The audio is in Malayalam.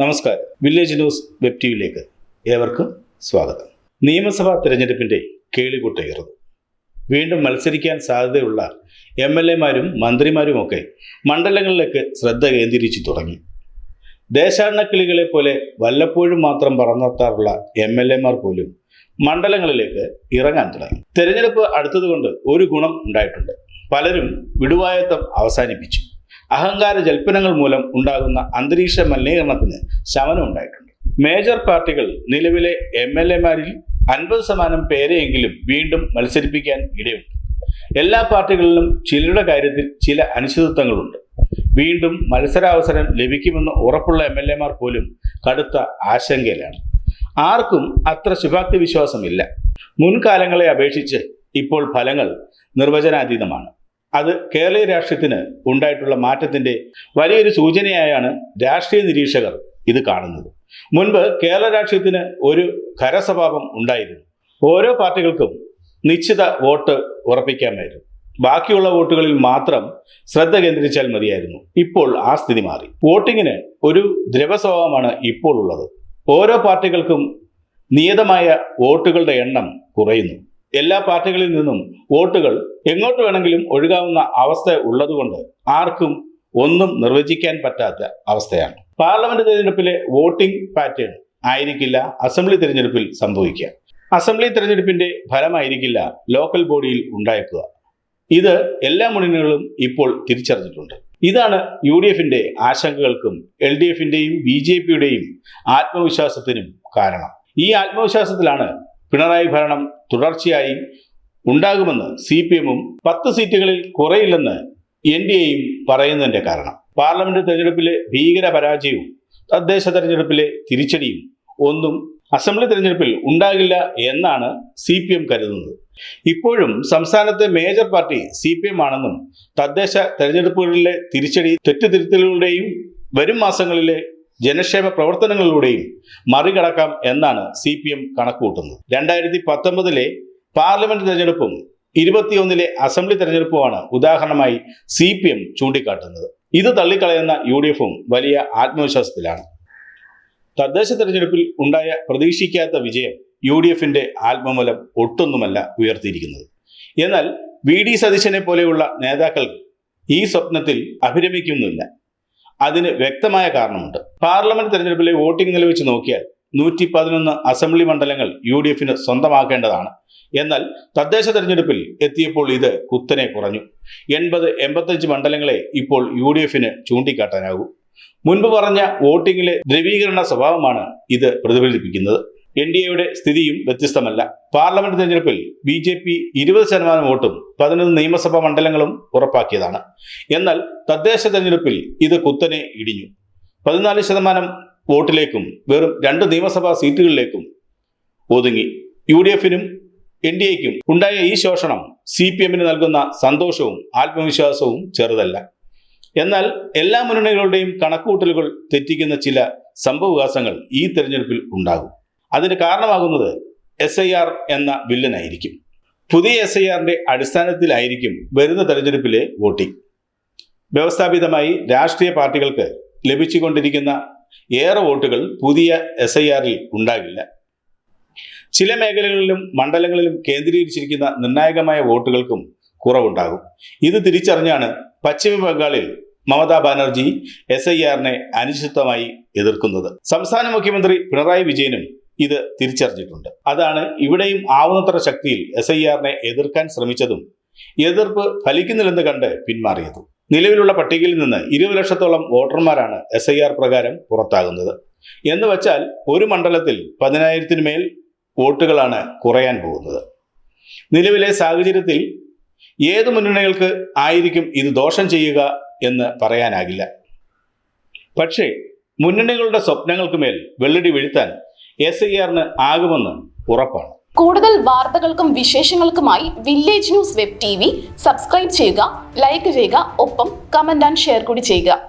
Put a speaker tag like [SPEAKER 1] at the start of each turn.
[SPEAKER 1] നമസ്കാരം. വില്ലേജ് ന്യൂസ് വെബ് ടി വിയിലേക്ക് ഏവർക്കും സ്വാഗതം. നിയമസഭാ തെരഞ്ഞെടുപ്പിന്റെ കേളികൊട്ടയേറുന്നു വീണ്ടും മത്സരിക്കാൻ സാധ്യതയുള്ള എം എൽ എമാരും മന്ത്രിമാരുമൊക്കെ മണ്ഡലങ്ങളിലേക്ക് ശ്രദ്ധ കേന്ദ്രീകരിച്ചു തുടങ്ങി. ദേശാടനക്കിളികളെ പോലെ വല്ലപ്പോഴും മാത്രം പറന്നെത്താറുള്ള എം എൽ എമാർ പോലും മണ്ഡലങ്ങളിലേക്ക് ഇറങ്ങാൻ തുടങ്ങി. തെരഞ്ഞെടുപ്പ് അടുത്തതുകൊണ്ട് ഒരു ഗുണം ഉണ്ടായിട്ടുണ്ട്. പലരും വിടുവായത്വം അവസാനിപ്പിച്ചു. അഹങ്കാര ജൽപ്പനങ്ങൾ മൂലം ഉണ്ടാകുന്ന അന്തരീക്ഷ മലിനീകരണത്തിന് ശമനം ഉണ്ടായിട്ടുണ്ട്. മേജർ പാർട്ടികൾ നിലവിലെ എം എൽ എമാരിൽ അൻപത് ശതമാനം പേരെയെങ്കിലും വീണ്ടും മത്സരിപ്പിക്കാൻ ഇടയുണ്ട്. എല്ലാ പാർട്ടികളിലും ചിലരുടെ കാര്യത്തിൽ ചില അനിശ്ചിതത്വങ്ങളുണ്ട്. വീണ്ടും മത്സരാവസരം ലഭിക്കുമെന്ന് ഉറപ്പുള്ള എം എൽ എമാർ പോലും കടുത്ത ആശങ്കയിലാണ്. ആർക്കും അത്ര ശുഭാപ്തി വിശ്വാസമില്ല. മുൻകാലങ്ങളെ അപേക്ഷിച്ച് ഇപ്പോൾ ഫലങ്ങൾ നിർവചനാതീതമാണ്. അത് കേരളീയ രാഷ്ട്രീയത്തിന് ഉണ്ടായിട്ടുള്ള മാറ്റത്തിന്റെ വലിയൊരു സൂചനയായാണ് രാഷ്ട്രീയ നിരീക്ഷകർ ഇത് കാണുന്നത്. മുൻപ് കേരള രാഷ്ട്രീയത്തിന് ഒരു ഖരസ്വഭാവം ഉണ്ടായിരുന്നു. ഓരോ പാർട്ടികൾക്കും നിശ്ചിത വോട്ട് ഉറപ്പിക്കാമായിരുന്നു. ബാക്കിയുള്ള വോട്ടുകളിൽ മാത്രം ശ്രദ്ധ കേന്ദ്രീകരിച്ചാൽ മതിയായിരുന്നു. ഇപ്പോൾ ആ സ്ഥിതി മാറി. വോട്ടിങ്ങിന് ഒരു ദ്രവസ്വഭാവമാണ് ഇപ്പോൾ ഉള്ളത്. ഓരോ പാർട്ടികൾക്കും നിയതമായ വോട്ടുകളുടെ എണ്ണം കുറയുന്നു. എല്ലാ പാർട്ടികളിൽ നിന്നും വോട്ടുകൾ എങ്ങോട്ട് വേണമെങ്കിലും ഒഴുകാവുന്ന അവസ്ഥ ഉള്ളതുകൊണ്ട് ആർക്കും ഒന്നും നിർവചിക്കാൻ പറ്റാത്ത അവസ്ഥയാണ്. പാർലമെന്റ് തിരഞ്ഞെടുപ്പിലെ വോട്ടിംഗ് പാറ്റേൺ ആയിരിക്കില്ല അസംബ്ലി തിരഞ്ഞെടുപ്പിൽ സംഭവിക്കുക. അസംബ്ലി തിരഞ്ഞെടുപ്പിന്റെ ഫലമായിരിക്കില്ല ലോക്കൽ ബോഡിയിൽ ഉണ്ടായേക്കുക. ഇത് എല്ലാ മുന്നണികളും ഇപ്പോൾ തിരിച്ചറിഞ്ഞിട്ടുണ്ട്. ഇതാണ് യു ഡി എഫിന്റെ ആശങ്കകൾക്കും എൽ ഡി എഫിന്റെയും ബി ജെ പിയുടെയും ആത്മവിശ്വാസത്തിനും കാരണം. ഈ ആത്മവിശ്വാസത്തിലാണ് പിണറായി ഭരണം തുടർച്ചയായി ഉണ്ടാകുമെന്ന് സി പി എമ്മും പത്ത് സീറ്റുകളിൽ കുറയില്ലെന്ന് എൻ ഡി എയും പറയുന്നതിന്റെ കാരണം. പാർലമെന്റ് തെരഞ്ഞെടുപ്പിലെ ഭീകര പരാജയവും തദ്ദേശ തെരഞ്ഞെടുപ്പിലെ തിരിച്ചടിയും ഒന്നും അസംബ്ലി തെരഞ്ഞെടുപ്പിൽ ഉണ്ടാകില്ല എന്നാണ് സി പി എം കരുതുന്നത്. ഇപ്പോഴും സംസ്ഥാനത്തെ major party C P M ആണെന്നും തദ്ദേശ തെരഞ്ഞെടുപ്പുകളിലെ തിരിച്ചടി തെറ്റുതിരുത്തലുകളുടെയും വരും മാസങ്ങളിലെ ജനക്ഷേമ പ്രവർത്തനങ്ങളിലൂടെയും മറികടക്കാം എന്നാണ് സി പി എം കണക്കുകൂട്ടുന്നത്. രണ്ടായിരത്തി പത്തൊമ്പതിലെ പാർലമെന്റ് തെരഞ്ഞെടുപ്പും ഇരുപത്തിയൊന്നിലെ അസംബ്ലി തെരഞ്ഞെടുപ്പുമാണ് ഉദാഹരണമായി സി പി എം ചൂണ്ടിക്കാട്ടുന്നത്. ഇത് തള്ളിക്കളയുന്ന യു ഡി എഫും വലിയ ആത്മവിശ്വാസത്തിലാണ്. തദ്ദേശ തെരഞ്ഞെടുപ്പിൽ ഉണ്ടായ പ്രതീക്ഷിക്കാത്ത വിജയം യു ഡി എഫിന്റെ ആത്മമൂലം ഒട്ടൊന്നുമല്ല ഉയർത്തിയിരിക്കുന്നത്. എന്നാൽ വി ഡി സതീശനെ പോലെയുള്ള നേതാക്കൾ ഈ സ്വപ്നത്തിൽ അഭിരമിക്കുന്നില്ല. അതിന് വ്യക്തമായ കാരണമുണ്ട്. പാർലമെന്റ് തെരഞ്ഞെടുപ്പിലെ വോട്ടിംഗ് നില വെച്ച് നോക്കിയാൽ നൂറ്റി പതിനൊന്ന് അസംബ്ലി മണ്ഡലങ്ങൾ യു ഡി എഫിന് സ്വന്തമാക്കേണ്ടതാണ്. എന്നാൽ തദ്ദേശ തെരഞ്ഞെടുപ്പിൽ എത്തിയപ്പോൾ ഇത് കുത്തനെ കുറഞ്ഞു. എൺപത് എൺപത്തഞ്ച് മണ്ഡലങ്ങളെ ഇപ്പോൾ യു ഡി എഫിന് ചൂണ്ടിക്കാട്ടാനാകൂ. മുൻപ് പറഞ്ഞ വോട്ടിംഗിലെ ദ്രവീകരണ സ്വഭാവമാണ് ഇത് പ്രതിഫലിപ്പിക്കുന്നത്. എൻ ഡി എയുടെ സ്ഥിതിയും വ്യത്യസ്തമല്ല. പാർലമെന്റ് തെരഞ്ഞെടുപ്പിൽ ബി ജെ പി ഇരുപത് ശതമാനം വോട്ടും പതിനൊന്ന് നിയമസഭാ മണ്ഡലങ്ങളും ഉറപ്പാക്കിയതാണ്. എന്നാൽ തദ്ദേശ തെരഞ്ഞെടുപ്പിൽ ഇത് കുത്തനെ ഇടിഞ്ഞു. പതിനാല് ശതമാനം വോട്ടിലേക്കും വെറും രണ്ട് നിയമസഭാ സീറ്റുകളിലേക്കും ഒതുങ്ങി. യു ഡി എഫിനും എൻ ഡി എക്കും ഉണ്ടായ ഈ ശോഷണം സി പി എമ്മിന് നൽകുന്ന സന്തോഷവും ആത്മവിശ്വാസവും ചെറുതല്ല. എന്നാൽ എല്ലാ മുന്നണികളുടെയും കണക്കുകൂട്ടലുകൾ തെറ്റിക്കുന്ന ചില സംഭവവികാസങ്ങൾ ഈ തെരഞ്ഞെടുപ്പിൽ ഉണ്ടാകും. അതിന് കാരണമാകുന്നത് എസ് ഐ ആർ എന്ന ബില്ലിനായിരിക്കും പുതിയ എസ് ഐ ആറിന്റെ അടിസ്ഥാനത്തിലായിരിക്കും വരുന്ന തെരഞ്ഞെടുപ്പിലെ വോട്ടിംഗ്. വ്യവസ്ഥാപിതമായി രാഷ്ട്രീയ പാർട്ടികൾക്ക് ലഭിച്ചുകൊണ്ടിരിക്കുന്ന ഏറെ വോട്ടുകൾ പുതിയ എസ് ഐ ആറിൽ ഉണ്ടാകില്ല. ചില മേഖലകളിലും മണ്ഡലങ്ങളിലും കേന്ദ്രീകരിച്ചിരിക്കുന്ന നിർണായകമായ വോട്ടുകൾക്കും കുറവുണ്ടാകും. ഇത് തിരിച്ചറിഞ്ഞാണ് പശ്ചിമ ബംഗാളിൽ മമതാ ബാനർജി എസ് ഐ ആറിനെ അനിശ്ചിതമായി എതിർക്കുന്നത്. സംസ്ഥാന മുഖ്യമന്ത്രി പിണറായി വിജയനും ഇത് തിരിച്ചറിഞ്ഞിട്ടുണ്ട്. അതാണ് ഇവിടെയും ആവുന്നത്ര ശക്തിയിൽ എസ് ഐ ആറിനെ എതിർക്കാൻ ശ്രമിച്ചതും എതിർപ്പ് ഫലിക്കുന്നില്ലെന്ന് കണ്ട് പിന്മാറിയതും. നിലവിലുള്ള പട്ടികയിൽ നിന്ന് ഇരുപത് ലക്ഷത്തോളം വോട്ടർമാരാണ് എസ് ഐ ആർ പ്രകാരം പുറത്താകുന്നത്. എന്ന് വച്ചാൽ ഒരു മണ്ഡലത്തിൽ പതിനായിരത്തിന് മേൽ വോട്ടുകളാണ് കുറയാൻ പോകുന്നത്. നിലവിലെ സാഹചര്യത്തിൽ ഏത് മുന്നണികൾക്ക് ആയിരിക്കും ഇത് ദോഷം ചെയ്യുക എന്ന് പറയാനാകില്ല. പക്ഷേ മുന്നണികളുടെ സ്വപ്നങ്ങൾക്ക് മേൽ വെള്ളടി വീഴ്ത്താൻ എസ് ഐ ആറിന് ആകുമെന്ന് ഉറപ്പാണ്.
[SPEAKER 2] കൂടുതൽ വാർത്തകൾക്കും വിശേഷങ്ങൾക്കുമായി village news web T subscribe ചെയ്യുക ലൈക്ക് ചെയ്യുക ഒപ്പം കമന്റ് ആൻഡ് ഷെയർ കൂടി ചെയ്യുക.